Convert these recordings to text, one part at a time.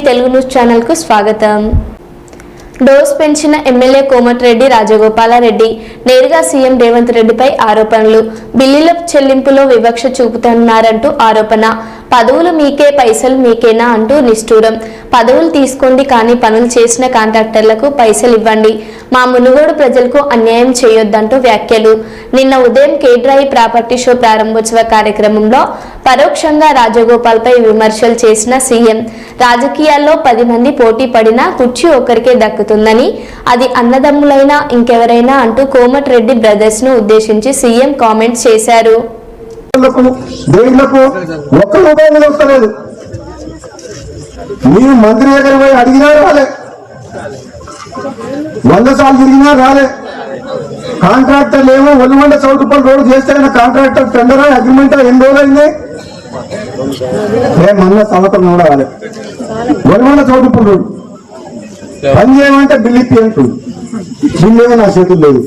Telugu news ఛానల్కు స్వాగతం. Dose పెంచిన ఎమ్మెల్యే కోమటిరెడ్డి రాజగోపాలారెడ్డి నేరుగా సీఎం రేవంత్ రెడ్డిపై ఆరోపణలు. బిల్లుల చెల్లింపులో వివక్ష చూపుతున్నారంటూ ఆరోపణ. పదవులు మీకే పైసలు మీకేనా అంటూ నిష్ఠూరం. పదవులు తీసుకోండి కానీ పనులు చేసిన కాంట్రాక్టర్లకు పైసలు ఇవ్వండి. మా మునుగోడు ప్రజలకు అన్యాయం చేయొద్దంటూ వ్యాఖ్యలు. నిన్న ఉదయం కేడ్రాయి ప్రాపర్టీ షో ప్రారంభోత్సవ కార్యక్రమంలో పరోక్షంగా రాజగోపాల్పై విమర్శలు చేసిన సీఎం రాజకీయాల్లో పది మంది పోటీ పడినా కుర్చీ ఒకరికే దక్కుతుందని అది అన్నదమ్ములైనా ఇంకెవరైనా అంటూ కోమటిరెడ్డి బ్రదర్స్ను ఉద్దేశించి సీఎం కామెంట్స్ చేశారు. మీరు మంత్రి దగ్గర పోయి అడిగినా రాలే. వంద సార్లు తిరిగినా రాలే. కాంట్రాక్టర్ ఏమో ఒలిమండ చౌటుపల్లి రోడ్డు చేస్తే కాంట్రాక్టర్ టెండర్ అగ్రిమెంట్ ఎన్ని రోజులైంది? అయింది ఏ సంవత్సరం కూడా రాలే ఒలిమండ చౌటుపల్లి రోడ్డు. పని చేయమంటే బిల్లు ఇప్పి అంటుంది ఏమో నా చేతులు లేదు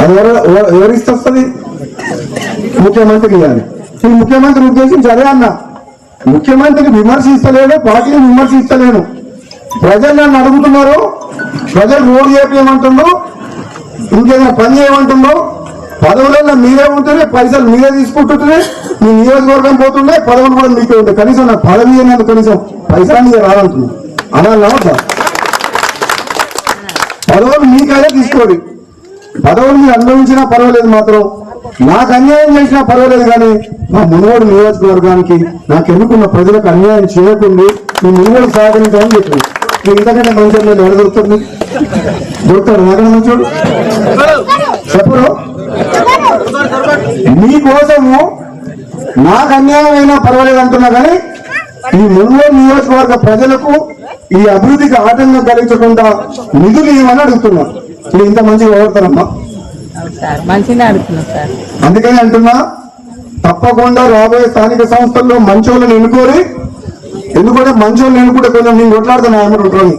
అది ఎవరు ఎవరు- ముఖ్యమంత్రి వస్తుంది ముఖ్యమంత్రికి ఇవ్వాలి. ఈ ముఖ్యమంత్రి ఉద్దేశించి అదే అన్న. ముఖ్యమంత్రిని విమర్శిస్తలేను పార్టీని విమర్శిస్తలేను ప్రజలు నన్ను అడుగుతున్నారు ప్రజలు రోడ్డు చేయమంటున్నారు ఇంకేదైనా పని చేయమంటుండ్రు పదవులలో మీరే ఉంటేనే పైసలు మీరే తీసుకుంటుంటే మీ నియోజకవర్గం పోతుండే పదవులు కూడా మీకే ఉంటాయి కనీసం నా పదవి అయినందు కనీసం పైసలు మీద రాదంటుంది. అలా వద్దా పదవులు మీకైనా తీసుకోండి. పదవులు మీరు అనుభవించినా పర్వాలేదు మాత్రం. నాకు అన్యాయం చేసినా పర్వాలేదు కానీ మా మునుగోడు నియోజకవర్గానికి నాకు ఎన్నుకున్న ప్రజలకు అన్యాయం చేయకుండా మీ మునుగోడు సహకరించాలని చెప్పింది ఇంతకంటే మంచి నేను ఎవరు దొరుకుతుంది దొరుకుతాడు నాకన్నా మంచోడు? చెప్పరు మీకోసము నాకు అన్యాయం అయినా పర్వాలేదు అంటున్నా కానీ ఈ మునుగోడు నియోజకవర్గ ప్రజలకు ఈ అభివృద్ధికి ఆటంకం కలిగించకుండా నిధులు ఇవ్వమని అడుగుతున్నా. ఇప్పుడు ఇంత మంచిగా సార్. అందుకని అంటున్నా తప్పకుండా రాబోయే స్థానిక సంస్థల్లో మంచోళ్ళని ఎన్నుకోరి ఎందుకంటే మంచోళ్ళు నేను కూడా కొంచెం నేను కొట్లాడుతున్నా ఆమె ఉంటుంది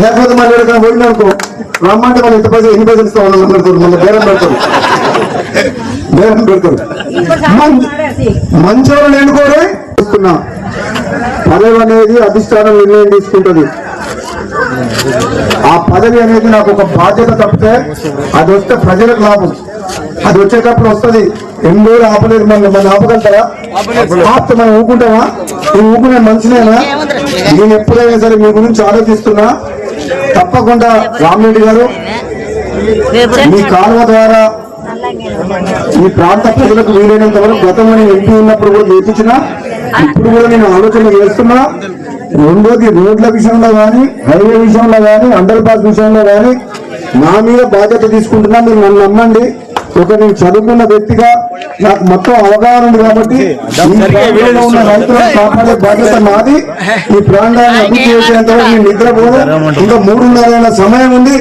లేకపోతే మళ్ళీ ఎక్కడ పోయినా అనుకో రమ్మంటే మనం ఎంత పైసలు ఎన్ని పైసలు ఇస్తా ఉన్నాం పెడతారు మన బేరం పెడతారు. బేరం పెడతారు. మం- మంచోళ్ళని ఎన్నుకోరి తీసుకున్నా పదవి అనేది అధిష్టానం నిర్ణయం తీసుకుంటుంది. ఆ పదవి అనేది నాకు ఒక బాధ్యత తప్పితే అది వస్తే ప్రజలకు లాభం. అది వచ్చేటప్పుడు వస్తుంది. ఎన్ని రోజులు ఆపలేదు మన మన ఆపగలుగుతారా ఆపితే మనం ఊకుంటామా ఈ ఊకునే మంచిదేనా నేను ఎప్పుడైనా సరే మీ గురించి ఆలోచిస్తున్నా. తప్పకుండా రామరెడ్డి గారు మీ కాలువ ద్వారా ఈ ప్రాంత ప్రజలకు వీలైనంత వరకు గతంలో నేను ఎంపీ ఉన్నప్పుడు కూడా నేర్పించిన ఇప్పుడు కూడా నేను ఆలోచన చేస్తున్నా. రెండోది రోడ్ల విషయంలో కానీ హైవే విషయంలో కానీ అండర్ పాస్ విషయంలో కానీ నా మీద బాధ్యత తీసుకుంటున్నా. మీరు నన్ను నమ్మండి. ఒక నేను చదువుకున్న వ్యక్తిగా నాకు మొత్తం అవగాహన ఉంది కాబట్టి ఉన్న రైతులను కాపాడే బాధ్యత నాది ఈ ప్రాంతాన్ని అభివృద్ధి చేసేంత వరకు నిద్రపోను. ఇంకా మూడున్నర సమయం ఉంది.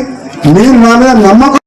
మీరు నా మీద నమ్మకం